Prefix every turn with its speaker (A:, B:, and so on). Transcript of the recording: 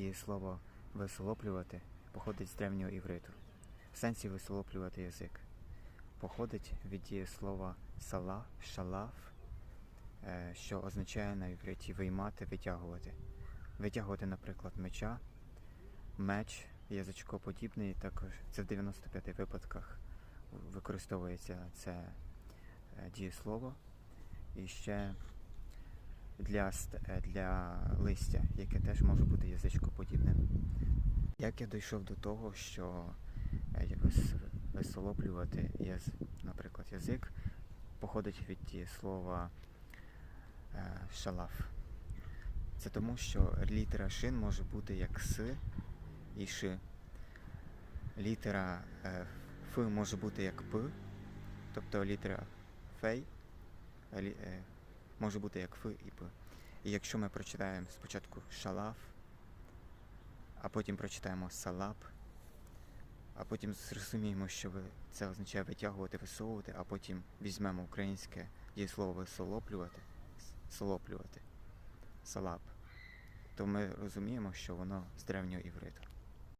A: Дієслово висолоплювати походить з древнього івриту. В сенсі висолоплювати язик. Походить від дієслова сала, шалаф, е, що означає на івриті виймати, витягувати. Витягувати, наприклад, меча, меч, язичкоподібний, також це в 95 випадках використовується це е, дієслово. І ще для, е, для листя, яке теж може бути язичкоподібним. Як я дійшов до того, що е, висолоплювати, наприклад, язик походить від дієслова е, шалаф. Це тому, що літера шин може бути як с і ши. Літера ф може бути як п, тобто літера фей може бути як ф і п. І якщо ми прочитаємо спочатку шалаф, а потім прочитаємо салап, а потім зрозуміємо, що це означає витягувати, висовувати, а потім візьмемо українське дієслово висолоплювати, солоплювати, салап, то ми розуміємо, що воно з древнього івриту.